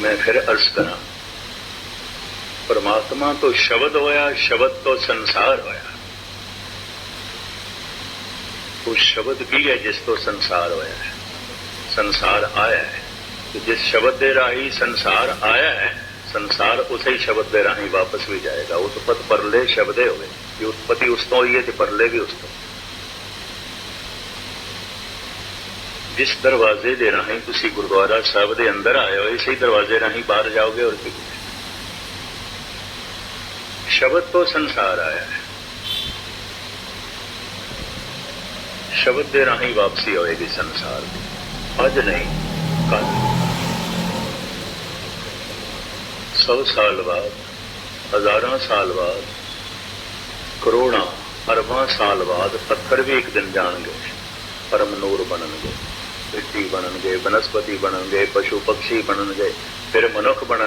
ਮੈਂ ਫਿਰ ਅਰਜ਼ ਕਰਾਂ ਪਰਮਾਤਮਾ ਤੋਂ ਸ਼ਬਦ ਹੋਇਆ ਸ਼ਬਦ ਤੋਂ ਸੰਸਾਰ ਹੋਇਆ ਉਹ ਸ਼ਬਦ ਕੀ ਹੈ ਜਿਸ ਤੋਂ ਸੰਸਾਰ ਹੋਇਆ ਹੈ ਸੰਸਾਰ ਆਇਆ ਹੈ ਤੇ ਜਿਸ ਸ਼ਬਦ ਦੇ ਰਾਹੀਂ ਸੰਸਾਰ ਆਇਆ ਹੈ ਸੰਸਾਰ ਉਸੇ ਹੀ ਸ਼ਬਦ ਦੇ ਰਾਹੀਂ ਵਾਪਸ ਵੀ ਜਾਏਗਾ ਉਤਪਤ ਪਰਲੇ ਸ਼ਬਦੇ ਹੋਵੇ ਕਿ ਉਤਪਤੀ ਉਸ ਤੋਂ ਹੋਈ ਹੈ ਤੇ ਪਰਲੇ ਵੀ ਉਸ ਤੋਂ ਜਿਸ ਦਰਵਾਜ਼ੇ ਦੇ ਰਾਹੀਂ ਤੁਸੀਂ ਗੁਰਦੁਆਰਾ ਸਾਹਿਬ ਦੇ ਅੰਦਰ ਆਏ ਹੋ, ਇਸੇ ਦਰਵਾਜ਼ੇ ਰਾਹੀਂ ਬਾਹਰ ਜਾਓਗੇ ਔਰ ਕੀ? ਸ਼ਬਦ ਤੋਂ ਸੰਸਾਰ ਆਇਆ ਹੈ। ਸ਼ਬਦ ਦੇ ਰਾਹੀਂ ਵਾਪਸੀ ਹੋਏਗੀ ਸੰਸਾਰ। ਦੀ ਅੱਜ ਨਹੀਂ ਕੱਲ ਸੌ ਸਾਲ ਬਾਅਦ, ਹਜ਼ਾਰਾਂ ਸਾਲ ਬਾਅਦ, ਕਰੋੜਾਂ, ਅਰਬਾਂ ਸਾਲ ਬਾਅਦ ਪੱਥਰ ਵੀ ਇੱਕ ਦਿਨ ਜਾਣਗੇ, ਪਰਮ ਨੂਰ ਬਣਨਗੇ। ਮਿੱਟੀ ਬਣਨਗੇ ਬਨਸਪਤੀ ਬਣਨਗੇ ਪਸ਼ੂ ਪੰਛੀ ਬਣਨਗੇ ਫਿਰ ਮਨੁੱਖ ਬਣਨ